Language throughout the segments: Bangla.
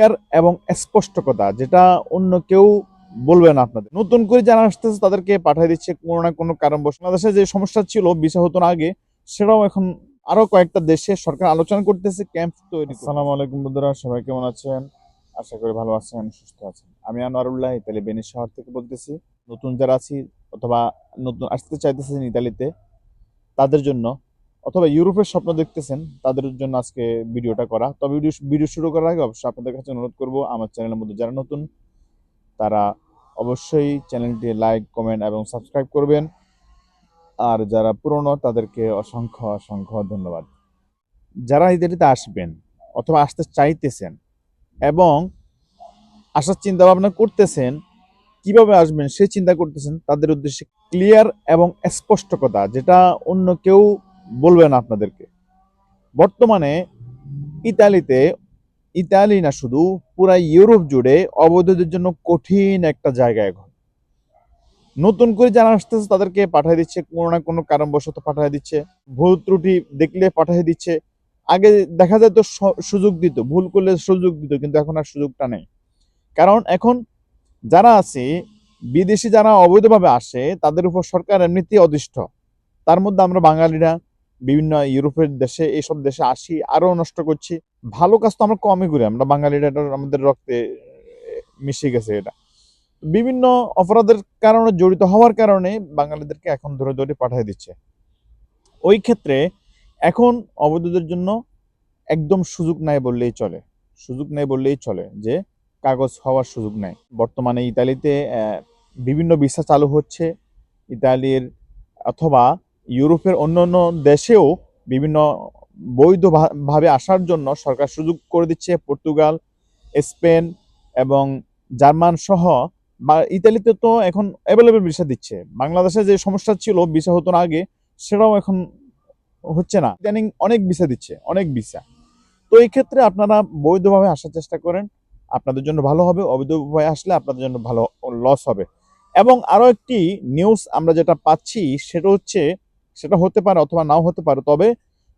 ক্লিয়ার এবং স্পষ্ট কথা যেটা অন্য কেউ বলবে না আপনাদের। নতুন করে যারা আসতেছে, তাদেরকে পাঠিয়ে দিচ্ছে কোনো না কোনো কারণবশ বাংলাদেশে যে সমস্যা ছিল ভিসা হতো না আগে, সেটাও এখন আরও কয়েকটা দেশে সরকার আলোচনা করতেছে, ক্যাম্প তৈরি আসসালামু আলাইকুম বন্ধুরা, সবাই কেমন আছেন? আশা করি ভালো আছেন, সুস্থ আছেন। আমি আনোয়ারুল্লাহ, ইতালি বেনিস শহর থেকে বলতেছি। নতুন যারা আছি, অথবা নতুন আসতে চাইতেছেন ইতালিতে, তাদের জন্য অথবা ইউরোপের স্বপ্ন দেখতেছেন, তাদের জন্য আজকে ভিডিওটা করা। তবে ভিডিও ভিডিও শুরু করার আগে অবশ্যই আপনাদের কাছে অনুরোধ করব, আমার চ্যানেলের মধ্যে যারা নতুন, তারা অবশ্যই চ্যানেলটি লাইক, কমেন্ট এবং সাবস্ক্রাইব করবেন। আর যারা পুরনো, তাদেরকে অসংখ্য অসংখ্য ধন্যবাদ। যারা ইতালিতে আসবেন অথবা আসতে চাইতেছেন এবং আসার চিন্তা ভাবনা করতেছেন, কীভাবে আসবেন, সে চিন্তা করতেছেন, তাদের উদ্দেশ্যে ক্লিয়ার এবং স্পষ্ট কথা যেটা অন্য কেউ বলবে না আপনাদেরকে। বর্তমানে ইতালিতে, ইতালি না শুধু, পুরা ইউরোপ জুড়ে অবৈধদের জন্য কঠিন একটা জায়গা এখন। নতুন করে যারা আসতেছে, তাদেরকে পাঠিয়ে দিচ্ছে, কোনো না কোনো কারণবশত পাঠিয়ে দিচ্ছে। ভুল ত্রুটি দেখলে পাঠিয়ে দিচ্ছে। আগে দেখা যায় তো সুযোগ দিত, ভুল করলে সুযোগ দিত, কিন্তু এখন আর সুযোগটা নেই। কারণ এখন যারা আছে, বিদেশি যারা অবৈধভাবে আসে, তাদের উপর সরকার এমনিতেই অদিষ্ঠ তার মধ্যে আমরা বাঙালিরা বিভিন্ন ইউরোপের দেশে, এইসব দেশে আসি, আরও নষ্ট করছি। ভালো কাজ তো আমরা কমই করি, আমরা বাঙালিরা এটা আমাদের রক্তে মিশে গেছে এটা। বিভিন্ন অপরাধের কারণে জড়িত হওয়ার কারণে বাঙালিদেরকে এখন ধরে ধরে পাঠিয়ে দিচ্ছে। ওই ক্ষেত্রে এখন অবৈধদের জন্য একদম সুযোগ নাই বললেই চলে। সুযোগ নেই বললেই চলে যে কাগজ হওয়ার সুযোগ নেই। বর্তমানে ইতালিতে বিভিন্ন ভিসা চালু হচ্ছে। ইতালির অথবা ইউরোপের অন্য অন্য দেশেও বিভিন্ন বৈধভাবে আসার জন্য সরকার সুযোগ করে দিচ্ছে। পর্তুগাল, স্পেন এবং জার্মান সহ বা ইতালিতে তো এখন অ্যাভেলেবেল ভিসা দিচ্ছে। বাংলাদেশে যে সমস্যা ছিল ভিসা হতো না আগে, সেটাও এখন হচ্ছে না। ইদানিং অনেক ভিসা দিচ্ছে, অনেক ভিসা তো এই ক্ষেত্রে আপনারা বৈধভাবে আসার চেষ্টা করেন। আপনাদের জন্য ভালো হবে অবৈধভাবে আসলে আপনাদের জন্য ভালো লস হবে। এবং আরও একটি নিউজ আমরা যেটা পাচ্ছি, সেটা হচ্ছে সেটা হতে পারে অথবা নাও হতে পারে, তবে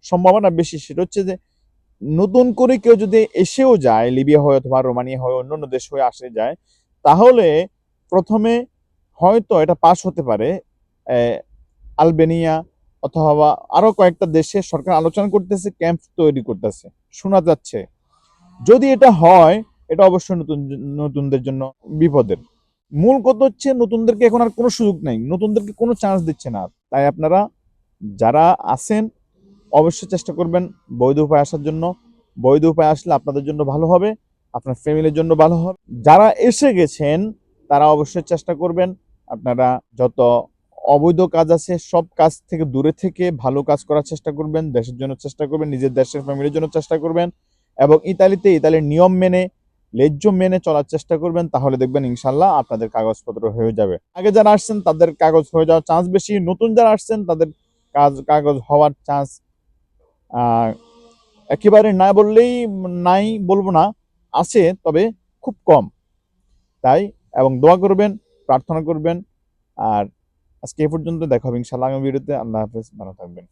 সম্ভাবনা বেশি সেটা হচ্ছে যে নতুন করে কেউ যদি এসেও যায়, লিবিয়া হয়ে অথবা রোমানিয়া হয়ে অন্য অন্য দেশ হয়ে আসে যায়, তাহলে প্রথমে হয়তো এটা পাস হতে পারে আলবেনিয়া অথবা আরও কয়েকটা দেশে সরকার আলোচনা করতেছে, ক্যাম্প তৈরি করতেছে, শোনা যাচ্ছে। যদি এটা হয়, এটা অবশ্যই নতুন, নতুনদের জন্য বিপদের। মূল কথা হচ্ছে নতুনদেরকে এখন আর কোনো সুযোগ নেই, নতুনদেরকে কোনো চান্স দিচ্ছে না। তাই আপনারা যারা আছেন, অবশ্যই চেষ্টা করবেন বৈধ উপায় আসার জন্য। বৈধ উপায় আসলে আপনাদের জন্য ভালো হবে, আপনার ফ্যামিলির জন্য ভালো হবে। যারা এসে গেছেন, তারা অবশ্যই চেষ্টা করবেন আপনারা যত অবৈধ কাজ আছে, সব কাজ থেকে দূরে থেকে ভালো কাজ করার চেষ্টা করবেন, দেশের জন্য চেষ্টা করবেন, নিজের দেশের ফ্যামিলির জন্য চেষ্টা করবেন এবং ইতালিতে ইতালির নিয়ম মেনে, লেজ্জ মেনে চলার চেষ্টা করবেন, তাহলে দেখবেন ইনশাল্লাহ আপনাদের কাগজপত্র হয়ে যাবে। আগে যারা আসছেন, তাদের কাগজ হয়ে যাওয়ার চান্স বেশি। নতুন যারা আসছেন, তাদের কাজ, কাগজ হওয়ার চান্স একেবারে না বললেই নাই বলব না, আছে তবে খুব কম। তাই, এবং দোয়া করবেন, প্রার্থনা করবেন, আর আজকে এ পর্যন্ত দেখা হবে ইনশাল্লাহ আগামী ভিডিওতে। আল্লাহ হাফেজ, ভালো থাকবেন।